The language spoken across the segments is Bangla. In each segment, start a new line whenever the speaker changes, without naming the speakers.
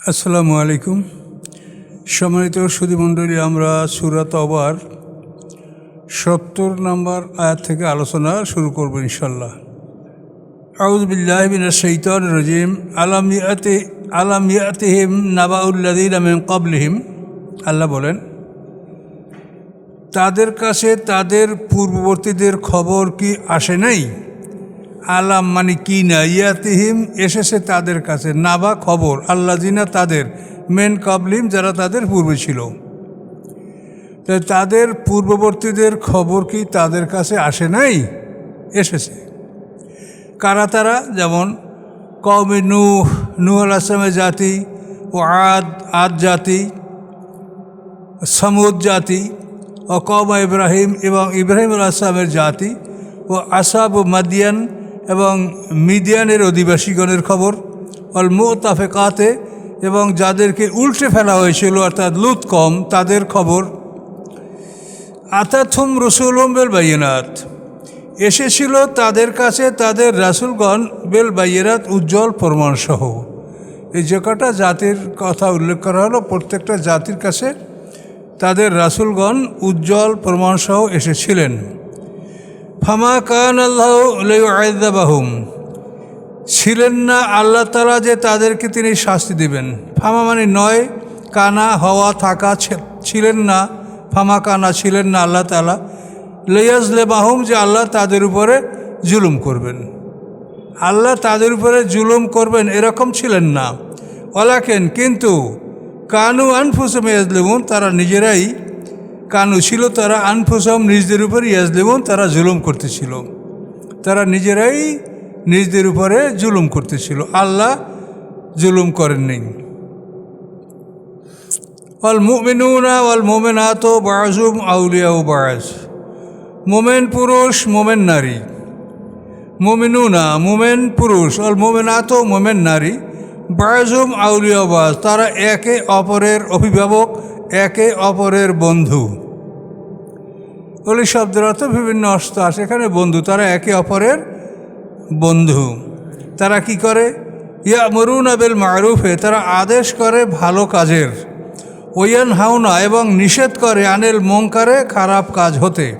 আসসালামু আলাইকুম। সম্মানিত সুদীমণ্ডলী আমরা সুরাত অবার সত্তর নম্বর আয়াত থেকে আলোচনা শুরু করব ইনশাল্লাহ আউজবিল্লাহ বিন সৈতন রজিম। আলাম ইয়াতে, আলাম ইয়াতেহিম নাবাউল্লাদিন কবলিহিম আল্লাহ বলেন, তাদের কাছে তাদের পূর্ববর্তীদের খবর কি আসে নাই? আলাম মানে কি না? ইয়াতিহিম এসেছে তাদের কাছে। নাবা খবর আল্লাহ জিনা তাদের, মেন কাবলিম যারা তাদের পূর্বে ছিল। তো তাদের পূর্ববর্তীদের খবর কি তাদের কাছে আসে নাই? এসেছে। কারা তারা? যেমন কৌমে নূহ নূহ আল আসলামের জাতি ও আদ আদ জাতি, সমুদ জাতি ও কৌমা ইব্রাহিম এবং ইব্রাহিম আল আসলামের জাতি ও আসাব মাদিয়ান এবং মিডিয়ানের অধিবাসীগণের খবর অল মোতাফেকাতে এবং যাদেরকে উল্টে ফেলা হয়েছিল, অর্থাৎ লুত কম, তাদের খবর আতাথুম রসুলম বেল বাইনাত এসেছিল তাদের কাছে তাদের রাসুলগণ বেল বাইয়েরাত উজ্জ্বল প্রমাণসহ। এই যে কটা জাতির কথা উল্লেখ করা হলো, প্রত্যেকটা জাতির কাছে তাদের রাসুলগণ উজ্জ্বল প্রমাণসহ এসেছিলেন। ফামা কান আল্লাহ আয়দাবাহুম ছিলেন না আল্লাহ তালা যে তাদেরকে তিনি শাস্তি দিবেন। ফামা মানে নয়, কানা, হওয়া, থাকা ছিলেন না, ফামা কানা, ছিলেন না আল্লাহ তালা লেয়াজলে বাহুম যে আল্লাহ তাদের উপরে জুলুম করবেন। আল্লাহ তাদের উপরে জুলুম করবেন এরকম ছিলেন না। ওলাকেন কিন্তু কানু আনফুসম ইয়াজলেমুন তারা নিজেরাই কানু ছিল, তারা আনফুসম নিজদের উপর ইয়াজলেমুন, তারা জুলুম করতেছিল। তারা নিজেরাই নিজদের উপরে জুলুম করতেছিল। আল্লাহ জুলুম করেননি। অল মোমেনুনা অল মোমেনাত বাজুম আউলিয়াও বাজ মোমেন পুরুষ, মোমেন নারী। মোমেনুনা, মোমেন পুরুষ। অল মোমেনাত, মোমেন নারী। বাজুম আউলিয়া বাজ তারা একে অপরের অভিভাবক, একে অপরের বন্ধু। ওলি শব্দের অর্থ বিভিন্ন অস্ত্র আছে এখানে বন্ধু, তারা একে অপরের বন্ধু। তারা কি করে? ইয়া মরুন আবেল মারুফে, তারা আদেশ করে ভালো কাজের। ওয়ান হাওনা এবং নিষেধ করে আনেল মঙ্কারে খারাপ কাজ হতে।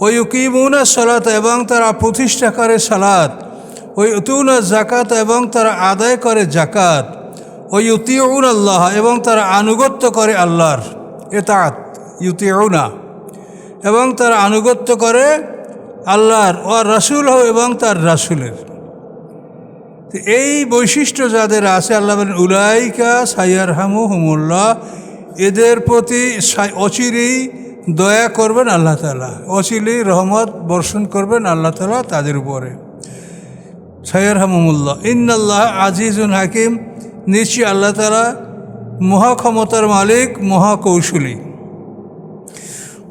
ওই উকিমুনা সালাত, এবং তারা প্রতিষ্ঠা করে সালাত। ওই উতুনা জাকাত এবং তারা আদায় করে জাকাত ওই ইউতিউন আল্লাহ এবং তারা আনুগত্য করে আল্লাহর। এতাত ইউতিউনা। এবং তার আনুগত্য করে আল্লাহর ও রাসুল হও এবং তার রাসুলের। এই বৈশিষ্ট্য যাদের আছে, আল্লাহ বলেন, উলাইকা সাইয়ার হামু হুমুল্লাহ এদের প্রতি অচিরেই দয়া করবেন আল্লাহ তালা অচিরেই রহমত বর্ষণ করবেন আল্লাহ তালা তাদের উপরে। সাইয়ার হামুল্লাহ ইন্নাল্লাহ আজিজুন হাকিম, নিশ্চয়ই আল্লাহ তালা মহাক্ষমতার মালিক, মহাকৌশলী।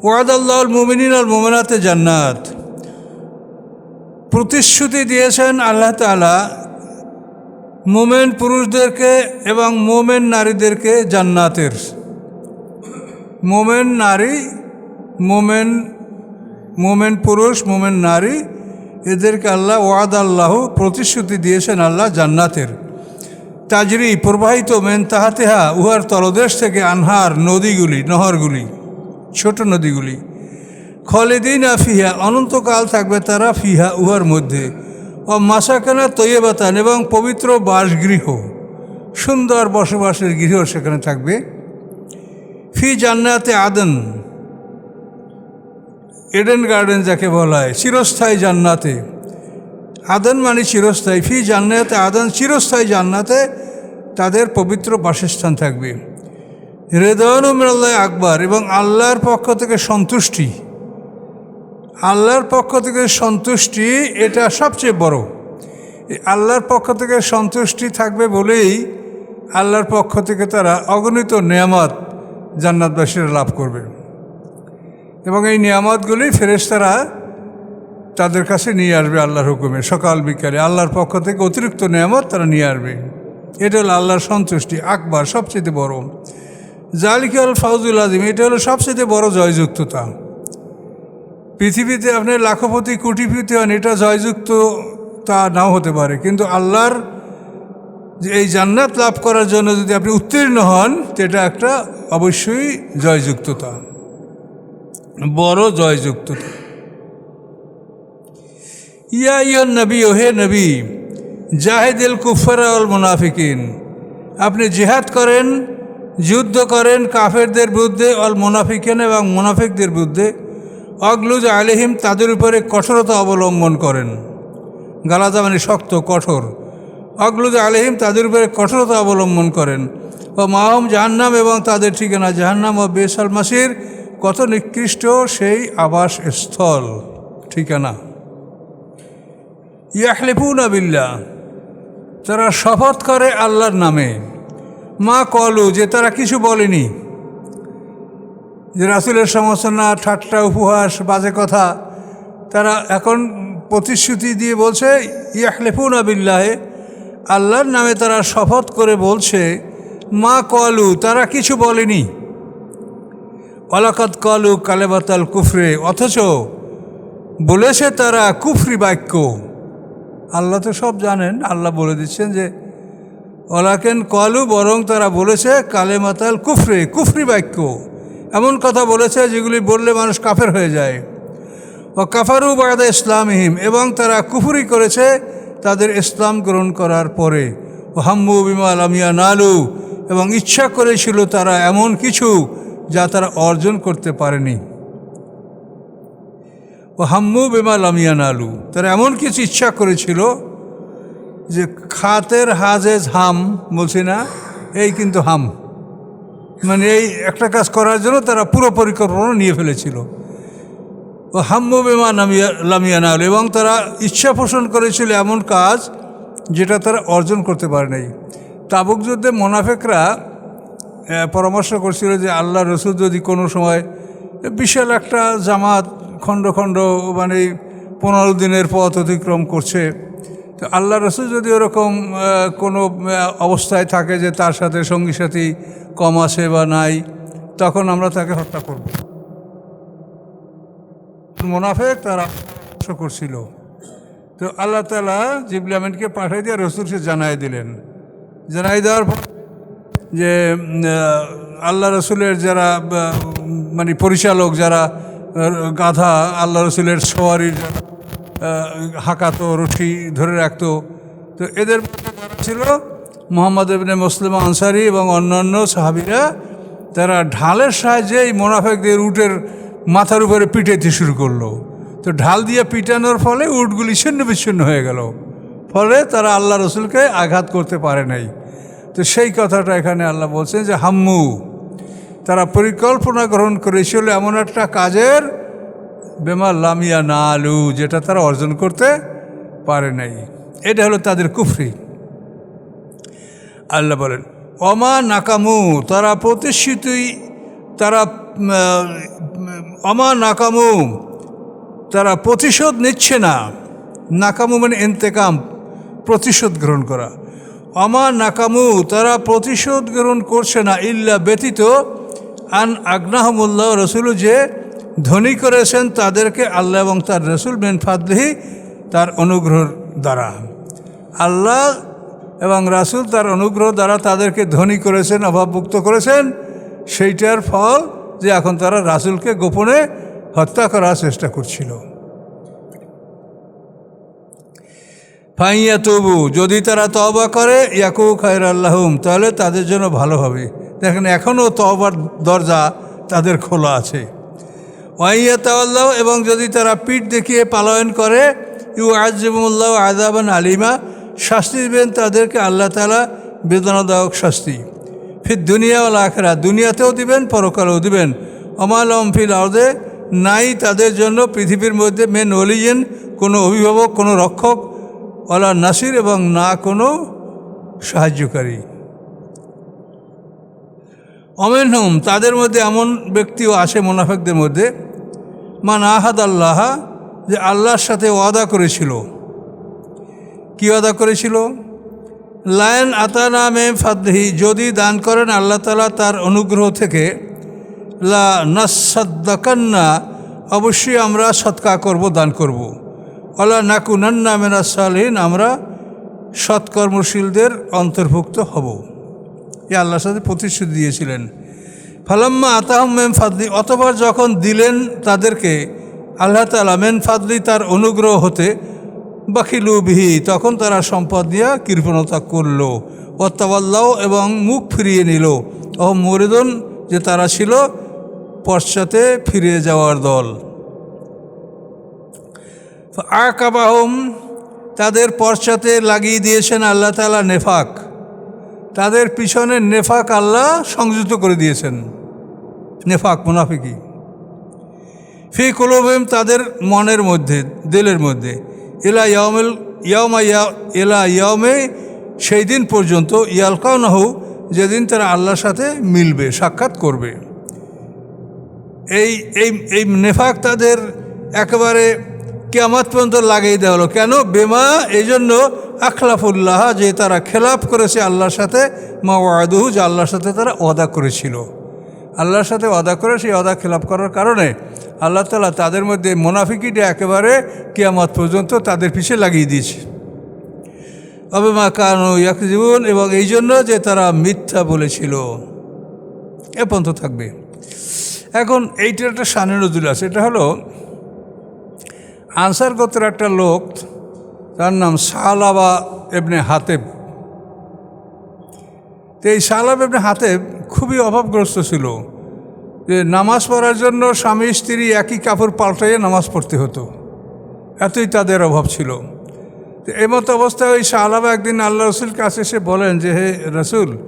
ওয়াদ আল্লাহ মুমিনিন আল মোমেনাতে জান্নাত। প্রতিশ্রুতি দিয়েছেন আল্লাহ তালা মোমেন পুরুষদেরকে এবং মোমেন নারীদেরকে জান্নাতের। মোমেন নারী, মোমেন মোমেন পুরুষ, মোমেন নারী, এদেরকে আল্লাহ ওয়াদ আল্লাহ প্রতিশ্রুতি দিয়েছেন আল্লাহ জান্নাতের। তাজরি প্রবাহিত মেন তাহাতেহা উহার তলদেশ থেকে আনহার নদীগুলি, নহরগুলি। ছোট নদীগুলি। খলেদিন ফিহা, অনন্তকাল থাকবে তারা ফিহা, উহার মধ্যে। ও মাসাকানা তৈবাতান এবং পবিত্র বাসগৃহ। সুন্দর বসবাসের গৃহ সেখানে থাকবে। ফি জান্নাতে আদন। এডেন গার্ডেন যাকে বলা হয়, চিরস্থায়ী জান্নাতে। আদন মানে চিরস্থায়ী। ফি জান্নাতে আদন, চিরস্থায়ী জান্নাতে তাদের পবিত্র বাসস্থান থাকবে। রেদনুমিল্লাহ আকবর এবং আল্লাহর পক্ষ থেকে সন্তুষ্টি। আল্লাহর পক্ষ থেকে সন্তুষ্টি, এটা সবচেয়ে বড়। আল্লাহর পক্ষ থেকে সন্তুষ্টি থাকবে বলেই আল্লাহর পক্ষ থেকে তারা অগণিত নিয়ামত জান্নাতবাসীরা লাভ করবে। এবং এই নিয়ামতগুলি ফেরেশতারা তাদের কাছে নিয়ে আসবে আল্লাহর হুকুমে। সকাল বিকালে আল্লাহর পক্ষ থেকে অতিরিক্ত নিয়ামত তারা নিয়ে আসবে। এটা হলো আল্লাহর সন্তুষ্টি, আকবার সবচেয়ে বড়। জালিকে আল ফাউজুল আজিম, এটা হলো সবচেয়ে বড় জয়যুক্ততা পৃথিবীতে আপনি লাখপতি, কোটিপতি হন, এটা জয়যুক্ত তা নাও হতে পারে। কিন্তু আল্লাহর যে এই জান্নাত লাভ করার জন্য যদি আপনি উত্তীর্ণ হন সেটা একটা অবশ্যই জয়যুক্ততা বড় জয়যুক্ততা ইয়া ইয়ন নবী, ওহে নবী, জাহেদিল কুফারা অল মুনাফিকিন, আপনি জেহাদ করেন যুদ্ধ করেন কাফেরদের বিরুদ্ধে, অল মুনাফিকিন এবং মোনাফিকদের বিরুদ্ধে। অগলুজ আলিহিম তাদের উপরে কঠোরতা অবলম্বন করেন। গালাজা মানে শক্ত, কঠোর। অগলুজ আলিহিম তাদের উপরে কঠোরতা অবলম্বন করেন। ও মাহম জাহান্নাম এবং তাদের ঠিকানা জাহান্নাম ও বেসাল মাসির কত নিকৃষ্ট সেই আবাস স্থল ঠিকানা। ইয়াহলিফুন আবিল্লা তারা শপথ করে আল্লাহর নামে। মা কলু, যে তারা কিছু বলেনি। যে রাসুলের সমালোচনা, ঠাট্টা, উপহাস, বাজে কথা, তারা এখন প্রতিশ্রুতি দিয়ে বলছে, ইয়াহলেফুন আবিল্লাহে আল্লাহর নামে তারা শপথ করে বলছে, মা কলু, তারা কিছু বলেনি। অলাকত কলু কালেবাতাল কুফরে, অথচ বলেছে তারা কুফরি বাক্য। আল্লাহ তো সব জানেন, আল্লাহ বলে দিচ্ছেন যে অলাকেন কলু বরং তারা বলেছে, কালেমাতাল কুফরে, কুফরি বাক্য। এমন কথা বলেছে যেগুলি বললে মানুষ কাফের হয়ে যায়। ও কাফারু বাদা ইসলামহিম, এবং তারা কুফুরি করেছে তাদের ইসলাম গ্রহণ করার পরে। ও হাম্মু বিমা আলামিয়া নালু এবং ইচ্ছা করেছিল তারা এমন কিছু যা তারা অর্জন করতে পারেনি। ও হাম্মু বেমা লামিয়া নালু তারা এমন কিছু ইচ্ছা করেছিল যে খাতের হাজেজ হাম বলছি না, এই কিন্তু হাম। মানে এই একটা কাজ করার জন্য তারা পুরো পরিকল্পনা নিয়ে ফেলেছিল। ও হাম্মু বেমা নামিয়া, লামিয়া নালু এবং তারা ইচ্ছা পোষণ করেছিল এমন কাজ যেটা তারা অর্জন করতে পারে নাই। তাবুক যুদ্ধে মোনাফেকরা পরামর্শ করছিল যে আল্লাহ রসুল যদি কোনো সময় বিশাল একটা জামাত খণ্ড খণ্ড মানে পনেরো দিনের পথ অতিক্রম করছে তো আল্লাহ রসুল যদি ওরকম কোনো অবস্থায় থাকে যে তার সাথে সঙ্গী সাথী কম আছে বা নাই, তখন আমরা তাকে হত্যা করব। মোনাফেক তারা করছিল। তো আল্লাহ তালা জিবলামিনকে পাঠিয়ে দিয়ে রসুলকে জানাই দিলেন। জানাই দেওয়ার পর যে আল্লাহ রসুলের যারা মানে পরিচালক যারা, গাধা আল্লাহ রসুলের সোয়ারির যারা হাঁকাতো, রুটি ধরে রাখতো। তো এদের ছিল, মোহাম্মদ ইবনে মুসলিম আনসারি এবং অন্যান্য সাহাবিরা, তারা ঢালের সাহায্যে এই মোনাফেকদের উটের মাথার উপরে পিটাইতে শুরু করল। তো ঢাল দিয়ে পিটানোর ফলে উটগুলি ছিন্ন বিচ্ছিন্ন হয়ে গেল। ফলে তারা আল্লাহ রসুলকে আঘাত করতে পারে নাই। তো সেই কথাটা এখানে আল্লাহ বলছেন যে, হাম্মু, তারা পরিকল্পনা গ্রহণ করেছিল এমন একটা কাজের বেমার লামিয়া না আলু যেটা তারা অর্জন করতে পারে নাই। এটা হলো তাদের কুফরি। আল্লাহ বলেন অমা নাকামু, তারা প্রতিশ্রুতি তারা অমা নাকামু, তারা প্রতিশোধ নিচ্ছে না। নাকামু মানে এন্তেকাম, প্রতিশোধ গ্রহণ করা। অমা নাকামু, তারা প্রতিশোধ গ্রহণ করছে না, ইল্লা ব্যতীত আন আগ্নাহমুল্লাহ রসুল যে ধনী করেছেন তাদেরকে আল্লাহ এবং তার রসুল মেন ফাদলিহি তার অনুগ্রহ দ্বারা। আল্লাহ এবং রাসুল তার অনুগ্রহ দ্বারা তাদেরকে ধনী করেছেন, অভাবমুক্ত করেছেন। সেইটার ফল যে এখন তারা রাসুলকে গোপনে হত্যা করার চেষ্টা করছিল। ফাইয়া তবু যদি তারা তবা করে ইয়াকু খায়ের আল্লাহম তাহলে তাদের জন্য ভালো হবে। দেখেন, এখনও তবার দরজা তাদের খোলা আছে। ওয়াইয়া তাল্লাহ এবং যদি তারা পিঠ দেখিয়ে পালয়ন করে ইউ আজমুল্লাহ আজাবান আলিমা, শাস্তি দেবেন তাদেরকে আল্লাহ তালা বেদনাদায়ক শাস্তি। ফির দুনিয়া ও আখেরা দুনিয়াতেও দিবেন, পরকালেও দিবেন। অমাল ফিল আউদে নাই তাদের জন্য পৃথিবীর মধ্যে মেন অলিজেন কোনো অভিভাবক, কোনো রক্ষক ওলা নাসির এবং না কোনো সাহায্যকারী। অমেনহম, তাদের মধ্যে এমন ব্যক্তিও আসে মোনাফেকদের মধ্যে, মান আহাদ আল্লাহ যে আল্লাহর সাথে ওয়াদা করেছিল। কি ওয়াদা করেছিল? লায়ন আতানা মে ফাদহি যদি দান করেন আল্লাহ তালা তার অনুগ্রহ থেকে, লা নাসাদ্দাকান্না, অবশ্যই আমরা সৎকা করব, দান করব। ওলা নাকুনান্না মেনা সালহীন, আমরা সৎকর্মশীলদের অন্তর্ভুক্ত হব। এ আল্লাহর সাথে প্রতিশ্রুতি দিয়েছিলেন। ফালাম্মা আতাহম মেম ফাদলি অতবার যখন দিলেন তাদেরকে, আল্লাহ তালা মেন ফাদলি তার অনুগ্রহ হতে বাকিলু বিহি, তখন তারা সম্পদ নিয়ে কৃপণতা করল অত্যাবাল্লাহ এবং মুখ ফিরিয়ে নিল। ও মরিদন, যে তারা ছিল, পশ্চাতে ফিরে যাওয়ার দল। আকাবাহম তাদের পশ্চাতে লাগিয়ে দিয়েছেন আল্লাহ তালা নেফাক। তাদের পিছনে নেফাক আল্লাহ সংযুক্ত করে দিয়েছেন। নেফাক, মুনাফিকি। ফি কুলুবেম তাদের মনের মধ্যে, দিলের মধ্যে। এলা ইয়ামেল ইয়ামা ইয়া এলা ইয়ামে সেই দিন পর্যন্ত ইয়ালকাও না হোক যেদিন তারা আল্লাহর সাথে মিলবে, সাক্ষাৎ করবে। এই এই এই নেফাক তাদের একেবারে কেয়ামত পর্যন্ত লাগিয়ে দেওয়া হলো। কেন? বেমা এই জন্য আখলাফুল্লাহ যে তারা খেলাপ করেছে আল্লাহর সাথে মা ওয়াদুহু যে আল্লাহর সাথে তারা অদা করেছিল। আল্লাহর সাথে অদা করে, সেই অদা খেলাপ করার কারণে আল্লাহ তালা তাদের মধ্যে মোনাফিকিটা একেবারে কেয়ামত পর্যন্ত তাদের পিছে লাগিয়ে দিয়েছে। অবেমা কানু ইয়াকজীবন এবং এই জন্য যে তারা মিথ্যা বলেছিল। এ পর্যন্ত থাকবে। এখন এইটার একটা সানে নজুল আছে। এটা হলো আনসার গোত্রের একটা লোক, তার নাম সালাবা এবনে হাতেব। তো এই সালাব এবনে হাতেব খুবই অভাবগ্রস্ত ছিল যে নামাজ পড়ার জন্য স্বামী, স্ত্রী একই কাপড় পাল্টাইয়ে নামাজ পড়তে হতো। এতই তাদের অভাব ছিল। তো এমতো অবস্থায় ওই সালাবা একদিন আল্লাহ রসুল কাছে এসে বলেন যে, হে রসুল,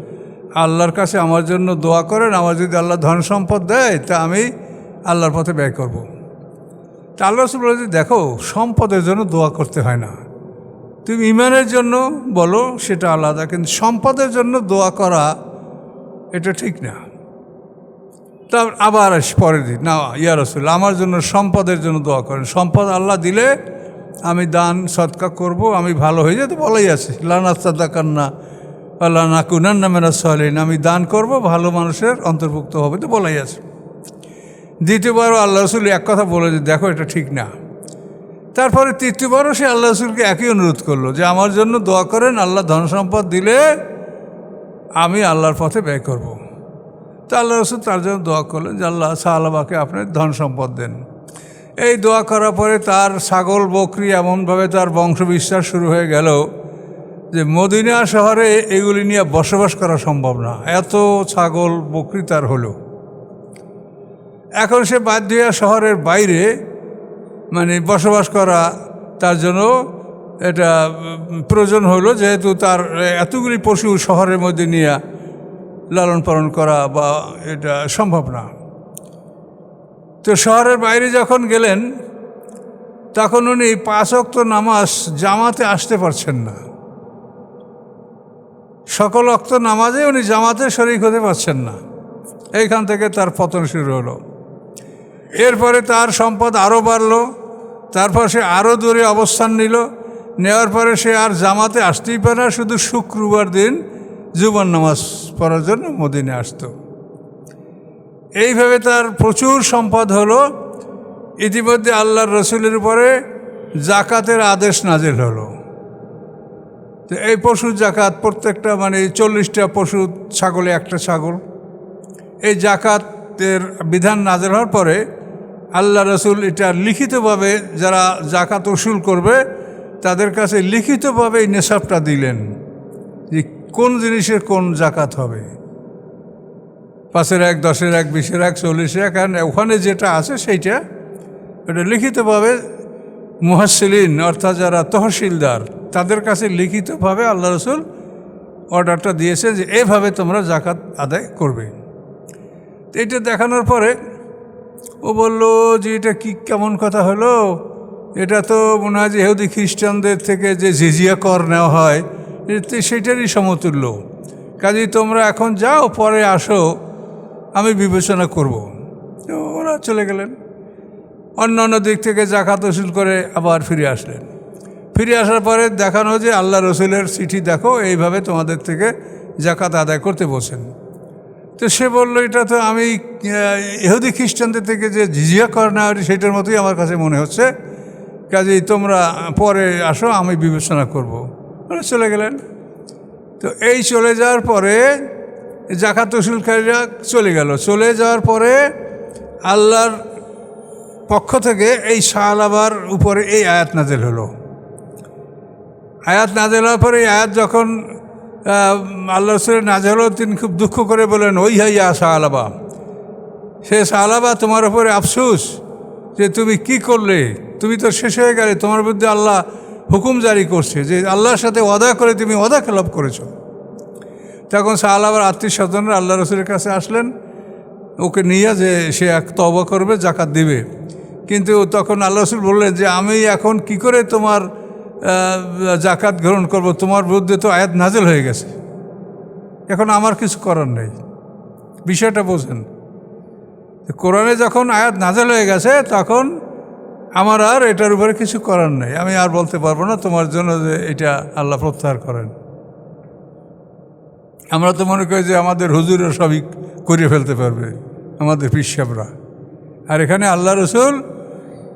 আল্লাহর কাছে আমার জন্য দোয়া করেন, আমার যদি আল্লাহ ধন সম্পদ দেয়, তা আমি আল্লাহর পথে ব্যয় করব। আল্লাহ রসুল বলে যে, দেখো, সম্পদের জন্য দোয়া করতে হয় না। তুমি ইমানের জন্য বলো, সেটা আলাদা, কিন্তু সম্পদের জন্য দোয়া করা, এটা ঠিক না। তা আবার আসি, পরের দিন, না, ইয়া রসুল, আমার জন্য সম্পদের জন্য দোয়া করেন। সম্পদ আল্লাহ দিলে আমি দান সৎকা করব, আমি ভালো হয়ে যেতে বলাই আছে। লানা সাদা কান্না আল্লাহ না কুনান না মেরা সলেন আমি দান করব, ভালো মানুষের অন্তর্ভুক্ত হবে তো বলাই আছে। দ্বিতীয়বারও আল্লাহ রসুল এক কথা বলে যে, দেখো, এটা ঠিক না। তারপরে তৃতীয়বারও সে আল্লাহ রসুলকে একই অনুরোধ করল যে, আমার জন্য দোয়া করেন, আল্লাহ ধন সম্পদ দিলে আমি আল্লাহর পথে ব্যয় করব। তো আল্লাহ রসুল তার জন্য দোয়া করলেন যে, আল্লাহ সাহাবাকে আপনি ধন সম্পদ দেন। এই দোয়া করার পরে তার ছাগল, বকরি এমনভাবে তার বংশ বংশবিস্তার শুরু হয়ে গেল যে, মদিনা শহরে এগুলি নিয়ে বসবাস করা সম্ভব না। এত ছাগল, বকরি তার হলো। এখন সে বাধ্য হইয়া শহরের বাইরে মানে বসবাস করা, তার জন্য এটা প্রয়োজন হলো যেহেতু তার এতগুলি পশু শহরের মধ্যে নিয়ে লালন পালন করা বা এটা সম্ভব না। তো শহরের বাইরে যখন গেলেন, তখন উনি পাঁচ অক্ত নামাজ জামাতে আসতে পারছেন না। সকল অক্ত নামাজে উনি জামাতে শরিক হতে পারছেন না। এইখান থেকে তার পতন শুরু হলো। এরপরে তার সম্পদ আরও বাড়লো, তারপর সে আরও দূরে অবস্থান নিল, নেওয়ার পরে সে আর জামাতে আসতেই পারে না, শুধু শুক্রবার দিন জুবান নামাজ পড়ার জন্য মদিনে আসতো। এইভাবে তার প্রচুর সম্পদ হলো। ইতিমধ্যে আল্লাহর রসুলের উপরে জাকাতের আদেশ নাজিল হলো। তো এই পশুর জাকাত, প্রত্যেকটা মানে চল্লিশটা পশু, ছাগলে একটা ছাগল। এই জাকাতের বিধান নাজের হওয়ার পরে আল্লাহ রসুল এটা লিখিতভাবে যারা জাকাত উসুল করবে, তাদের কাছে লিখিতভাবে এই নেশাবটা দিলেন যে কোন জিনিসের কোন জাকাত হবে। পাঁচের এক, দশের এক, বিশের এক, চল্লিশের এক ওখানে যেটা আছে সেইটা, এটা লিখিতভাবে মুহাসিলিন অর্থাৎ যারা তহসিলদার, তাদের কাছে লিখিতভাবে আল্লাহ রসুল অর্ডারটা দিয়েছে যে এভাবে তোমরা জাকাত আদায় করবে। এটা দেখানোর পরে ও বলল, যে এটা কি কেমন কথা হলো? এটা তো মনে হয় যে ইহুদি খ্রিস্টানদের থেকে যে জিজিয়া কর নেওয়া হয় সেটারই সমতুল্য। কাজেই তোমরা এখন যাও, পরে আসো, আমি বিবেচনা করব। তো ওরা চলে গেলেন। অন্য অন্য দিক থেকে জাকাত ওসুল করে আবার ফিরে আসলেন। ফিরে আসার পরে দেখানো যে আল্লাহ রসুলের চিঠি, দেখো, এইভাবে তোমাদের থেকে জাকাত আদায় করতে বসেন। তো সে বলল, এটা তো আমি ইহুদি খ্রিস্টানদের থেকে যে জিজিয়া কর না সেটার মতোই আমার কাছে মনে হচ্ছে। কাজেই তোমরা পরে আসো, আমি বিবেচনা করব। চলে গেলেন। তো এই চলে যাওয়ার পরে জাকাত উসুলকারীরা চলে গেল। চলে যাওয়ার পরে আল্লাহর পক্ষ থেকে এই শাহলাবার উপরে এই আয়াত নাজেল হলো। আয়াত নাজেল হওয়ার পরে এই আয়াত যখন আল্লাহ রসুলের নাজেল হলো, তিনি খুব দুঃখ করে বলেন ওই হাইয়া শাহলাবা সে শাহলাবা তোমার উপরে আফসুস যে তুমি কি করলে? তুমি তো শেষ হয়ে গেলে, তোমার বিরুদ্ধে আল্লাহ হুকুম জারি করছে যে আল্লাহর সাথে অদা করে তুমি ওয়াদা খেলাপ করেছ। তখন শাহলাবার আত্মীয় স্বজনরা আল্লাহ রসুলের কাছে আসলেন, ওকে নিয়ে যে সে এক তবা করবে জাকাত দিবে। কিন্তু তখন আল্লাহ রসুল বললেন যে, আমি এখন কি করে তোমার জাকাত গ্রহণ করব? তোমার বিরুদ্ধে তো আয়াত নাজেল হয়ে গেছে। এখন আমার কিছু করার নেই। বিষয়টা বোঝেন কোরআনে যখন আয়াত নাজেল হয়ে গেছে, তখন আমার আর এটার উপরে কিছু করার নেই। আমি আর বলতে পারব না তোমার জন্য যে এটা আল্লাহ প্রত্যাহার করেন। আমরা তো মনে করি যে আমাদের হুজুরও সবই করে ফেলতে পারবে, আমাদের পিসাবরা আর এখানে আল্লাহ রসুল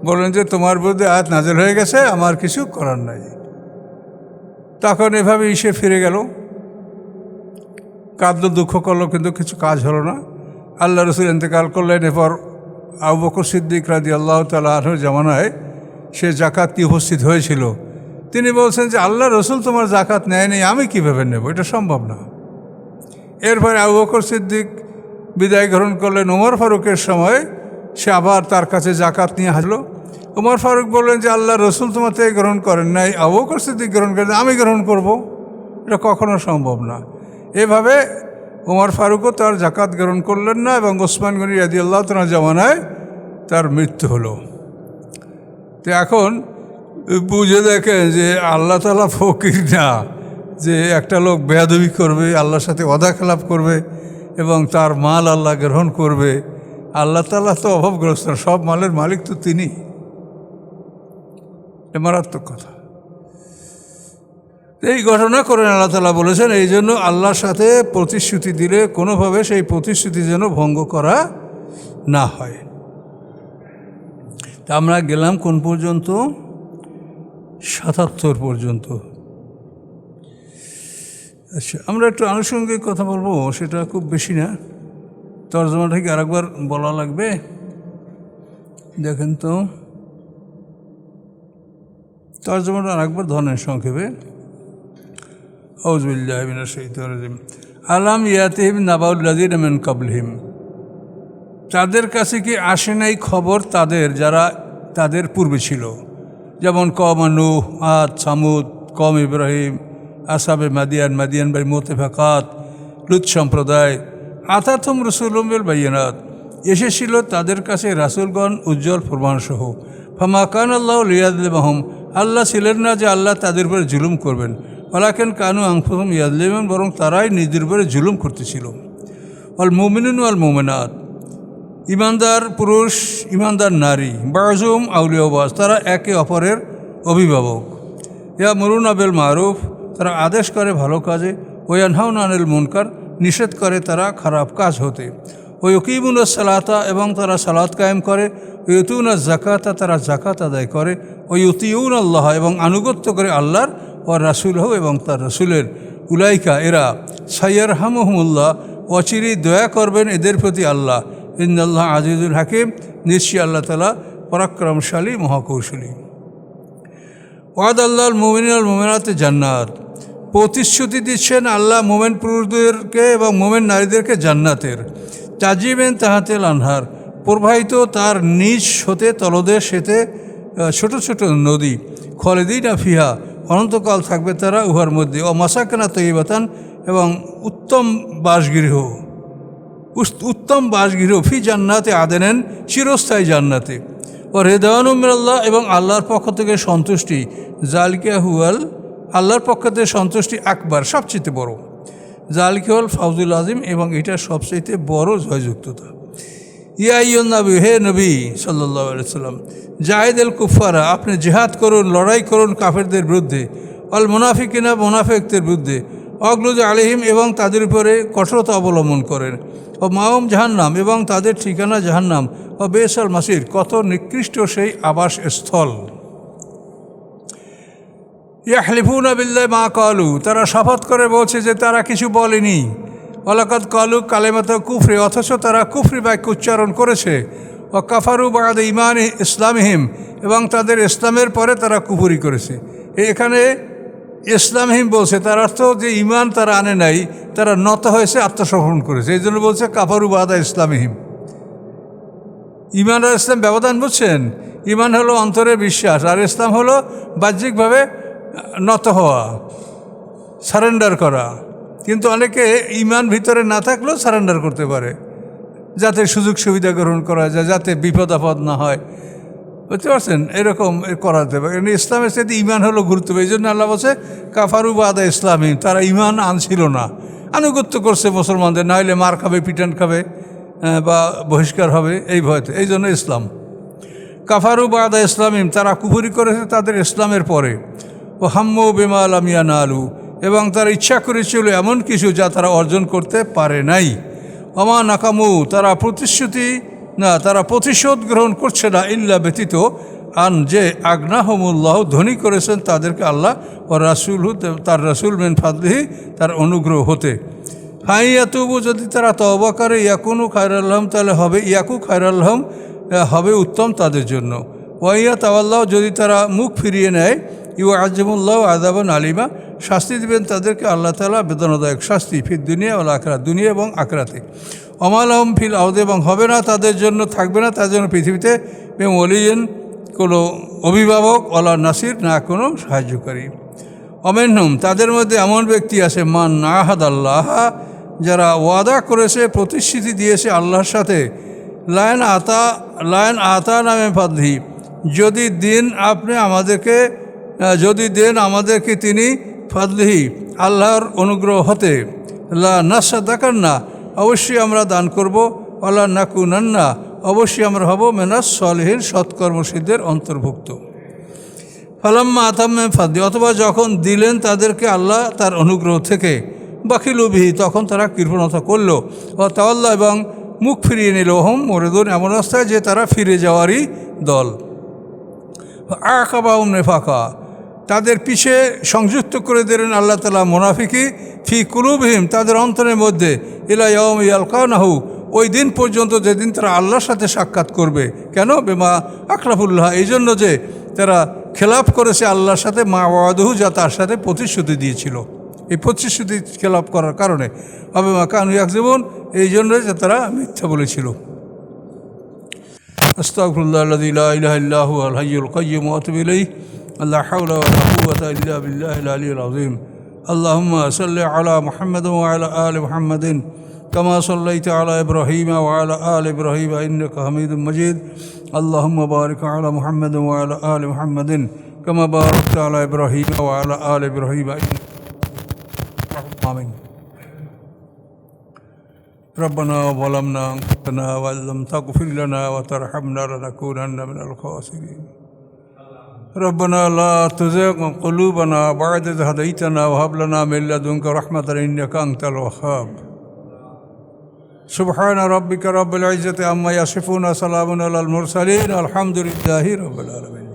বলেন যে, তোমার বিরুদ্ধে আয়াত নাজেল হয়ে গেছে, আমার কিছু করার নাই। তখন এভাবে ইসে ফিরে গেল। কাঁদলো, দুঃখ করল, কিন্তু কিছু কাজ হলো না। আল্লাহ রসুল ইন্তেকাল করলেন এরপর আবু বকর সিদ্দিক রাজি আল্লাহ তালাহর জামানায় সে জাকাত কি উপস্থিত হয়েছিল। তিনি বলছেন যে, আল্লাহ রসুল তোমার জাকাত নেয়নি আমি কীভাবে নেব? এটা সম্ভব না। এরপরে আবু বকর সিদ্দিক বিদায় গ্রহণ করলেন ওমর ফারুকের সময়। সে আবার তার কাছে জাকাত নিয়ে হাসলো ওমর ফারুক বললেন যে, আল্লাহ রসুল তোমার থেকে গ্রহণ করেন নাই, আবু বকর সিদ্দিক গ্রহণ করেন আমি গ্রহণ করব। এটা কখনো সম্ভব না। এভাবে ওমর ফারুকও তার জাকাত গ্রহণ করলেন না এবং ওসমান গনি রাজি আল্লাহ তার জমানায় তার মৃত্যু হলো। তো এখন বুঝে দেখেন যে আল্লাহ তালা ফকির না, যে একটা লোক বেয়াদবি করবে, আল্লাহর সাথে অদা খেলাপ করবে এবং তার মাল আল্লাহ গ্রহণ করবে। আল্লাহ তালা তো অভাবগ্রস্ত, সব মালের মালিক তো তিনি। মারাত্মক কথা। এই ঘটনা করেন আল্লাহ তালা বলেছেন, এই জন্য আল্লাহর সাথে প্রতিশ্রুতি দিলে কোনোভাবে সেই প্রতিশ্রুতি যেন ভঙ্গ করা না হয়। তা আমরা গেলাম কোন পর্যন্ত? সাতাত্তর পর্যন্ত। আচ্ছা আমরা একটু আনুষঙ্গিক কথা বলব, সেটা খুব বেশি না। তর্জমাটা কি আরেকবার বলা লাগবে। দেখেন তো। তর্জমাটা আরেকবার ধরনের সংক্ষেপে। শহীদিম আলাম ইয়াতিহিম নাবাউল্লাদিন মেন কাবলহিম তাদের কাছে কি আসে নাই খবর তাদের, যারা তাদের পূর্বে ছিল? যেমন কম নূহ, আদ, সামুদ, কম ইব্রাহিম আসাবে মাদিয়ান মাদিয়ান বাই মোতেফাকাত লুৎ সম্প্রদায় আতাথম রসুলমের বাইয়ানাত। এসেছিল তাদের কাছে রাসুলগণ উজ্জ্বল প্রমাণসহ। ফামাকান আল্লাহ লিয়াদমাহম আল্লাহ ছিলেন না যে আল্লাহ তাদের উপরে জুলুম করবেন। ওলাকেন কানু আংফহম ইয়াদলিমেন বরং তারাই নিজের উপরে জুলুম করতেছিল। অল মোমিনুন আল মোমেনাত, ইমানদার পুরুষ, ইমানদার নারী বাজুম আউলিয়াবাজ তারা একে অপরের অভিভাবক। ইয়া মরুন আবেল মারুফ, তারা আদেশ করে ভালো কাজে ওয়ানহাউন আনিল মুনকার, নিষেধ করে তারা খারাপ কাজ হতে। ওই ওকিমুল সালাতা, এবং তারা সালাত কায়েম করে। ওই ইউতুন জাকাতা তারা জাকাত আদায় করে। ওই ইউতিউন আল্লাহ, এবং আনুগত্য করে আল্লাহর ও রাসুল হো এবং তার রসুলের উলাইকা এরা সাইয়ার হামহমুল্লাহ অচিরি দয়া করবেন এদের প্রতি আল্লাহ। ইন্দাল্লাহ আজিজুল হাকিম, নিশ্চয়ই আল্লাহ তালা পরাক্রমশালী মহাকৌশলী। ওয়াদ আল্লাহ মোমিন আল মোমেনাতে জান্নাত। প্রতিশ্রুতি দিচ্ছেন আল্লাহ মোমেন পুরুষদেরকে এবং মোমেন নারীদেরকে জান্নাতের। তাজিবেন তাহাতেল আনহার। প্রবাহিত তার নিজ হতে তলদেশ সেতে ছোট ছোট নদী, খলেদিন ফিহা অনন্তকাল থাকবে তারা, উহার মধ্যে। ও মাসাকানা তৈবাতান এবং উত্তম বাসগৃহ। উত্তম বাসগৃহ, ফি জান্নাতে আদেনেন, চিরস্থায়ী জান্নাতে। ও রেদানুমিরাল্লাহ এবং আল্লাহর পক্ষ থেকে সন্তুষ্টি। জালকিয়া হুয়াল, আল্লাহর পক্ষ থেকে সন্তুষ্টি আকবার, সবচেয়ে বড়। জালকি হল ফাউজুল আজিম এবং এটা সবচেয়ে বড় জয়যুক্ততা। ইয়াইয়ন নবী, হে নবী সাল্লাহ সাল্লাম জাহেদ এল কুফারা আপনি জেহাদ করুন, লড়াই করুন কাফেরদের বিরুদ্ধে অল মুনাফিকিনা, মুনাফেকদের বিরুদ্ধে, অগ্লুজ আলিহিম এবং তাদের উপরে কঠোরতা অবলম্বন করেন, ও মাওম জাহান্নাম এবং তাদের ঠিকানা জাহান্নাম, ও বেসাল মাসির, কত নিকৃষ্ট সেই আবাস স্থল ইয়াহলিফুন বিল্লাহ মা কালু তারা শপথ করে বলছে যে তারা কিছু বলেনি। ওলাকাত কালু কালেমাত কুফরি, অথচ তারা কুফরি বাক্য উচ্চারণ করেছে। ও কাফারু বাদ ইমান ইসলামহিম, এবং তাদের ইসলামের পরে তারা কুফরি করেছে। এখানে ইসলামহিম বলছে, তার অর্থ যে ইমান তারা আনে নাই, তারা নত হয়েছে, আত্মসমর্পণ করেছে। এই জন্য বলছে কাফারু বাদা ইসলামহিম। ইমান আর ইসলাম ব্যবধান, বুঝছেন? ইমান হলো অন্তরের বিশ্বাস, আর ইসলাম হলো বাহ্যিকভাবে নত হওয়া, সারেন্ডার করা। কিন্তু অনেকে ইমান ভিতরে না থাকলেও সারেন্ডার করতে পারে। যাতে সুযোগ সুবিধা গ্রহণ করা যায়, যাতে বিপদ আপদ না হয়। বুঝতে পারছেন? এরকম করা যেতে পারে ইসলামের সাথে ইমান হলো গুরুত্ব, এই জন্য আল্লাহ বলছে, কাফারু বাদা ইসলামী তারা ইমান আনছিল না। আনুগত্য করছে মুসলমানদের, না হলে মার খাবে, পিটান খাবে বা বহিষ্কার হবে, এই ভয়তে। এই জন্য ইসলাম। কাফারু বাদা ইসলামিম তারা কুফুরি করেছে তাদের ইসলামের পরে। ও হাম্মু বেমা আলামিয়া আলু এবং তারা ইচ্ছা করেছিল এমন কিছু যা তারা অর্জন করতে পারে নাই। অমা নাকামু, তারা প্রতিশ্রুতি, না, তারা প্রতিশোধ গ্রহণ করছে না, ইল্লা ব্যতীত আন যে আগ্নাহমুল্লাহ ধনী করেছেন তাদেরকে আল্লাহ ও রাসুল তার রাসুল মেন ফাদলিহি তার অনুগ্রহ হতে। হাইয়া তবু যদি তারা তবা করে, ইয়াকুনু খায়রাল্লাহম তাহলে হবে ইয়াকু খায়র খায়রাল্লাহম হবে উত্তম তাদের জন্য। ওয়াইয়া তাওয়াল্লাহ, যদি তারা মুখ ফিরিয়ে নেয় ইউ আজমুল্লাহ আদাবান আলিমা শাস্তি দেবেন তাদেরকে আল্লাহ তালা বেদনাদায়ক শাস্তি ফির দুনিয়া ও আখরা দুনিয়া এবং আখরাতে। অমালহম ফিল আউদ এবং হবে না, তাদের জন্য থাকবে না, তাদের জন্য পৃথিবীতে এবং অলিয়েন কোনো অভিভাবক অলা নাসির, না কোনো সাহায্যকারী। অমেনহম, তাদের মধ্যে এমন ব্যক্তি আছে, মান নাহাদ আল্লাহ যারা ওয়াদা করেছে, প্রতিশ্রুতি দিয়েছে আল্লাহর সাথে লায়ন আতা লায়ন আতা নামে ফাদহি যদি দিন আপনি আমাদেরকে, যদি দেন আমাদেরকে তিনি ফাদলিহি, আল্লাহর অনুগ্রহ হতে। লা নাসা দেখান না অবশ্যই আমরা দান করব। আল্লাহ নাকু নান্না অবশ্যই আমরা হব মেনাস সলহীন সৎকর্মসিদ্ধের অন্তর্ভুক্ত। ফালাম্মা আতাম্মে ফাদি অথবা যখন দিলেন তাদেরকে আল্লাহ তার অনুগ্রহ থেকে বাকিলুবিহি তখন তারা কৃপণতা করল। ও তাল্লাহ এবং মুখ ফিরিয়ে নিল। হোম মরেদুন, এমন অবস্থায় যে তারা ফিরে যাওয়ারই দল। আকাবাউম নেফাকা তাদের পিছে সংযুক্ত করে দিলেন আল্লাহ তালা মোনাফিকি ফি কুলুবহিম, তাদের অন্তরের মধ্যে, ইলা ইয়ম ইয়ালকানাহু, ওই দিন পর্যন্ত যেদিন তারা আল্লাহর সাথে সাক্ষাৎ করবে। কেন? বেমা আকরাফুল্লাহ, এই জন্য যে তারা খেলাফ করেছে আল্লাহর সাথে, মা বাবাদহু যা তার সাথে প্রতিশ্রুতি দিয়েছিল। এই প্রতিশ্রুতি খেলাফ করার কারণে। হবে মা কানু এক জীবন এই জন্য যে তারা মিথ্যা বলেছিল। আস্তাকুল্লাহ আল্লাহ আল্লাহ আলহাইল কাইম আতবিলাই لا حول ولا قوة إلا بالله العلي العظيم. اللهم صل على محمد وعلى آل محمد كما صليت على إبراهيم وعلى آل إبراهيم إنك حميد مجيد. اللهم بارك على محمد وعلى آل محمد كما باركت على إبراهيم وعلى آل إبراهيم. إنك آمين. ربنا ظلمنا أنفسنا وإن لم تغفر لنا وترحمنا لنكونن من الخاسرين. ربنا لا تزغ قلوبنا بعد إذ هديتنا وهب لنا من لدنك رحمة إنك أنت الوهاب سبحان ربك رب العزة عما يصفون سلام على المرسلين الحمد لله رب العالمين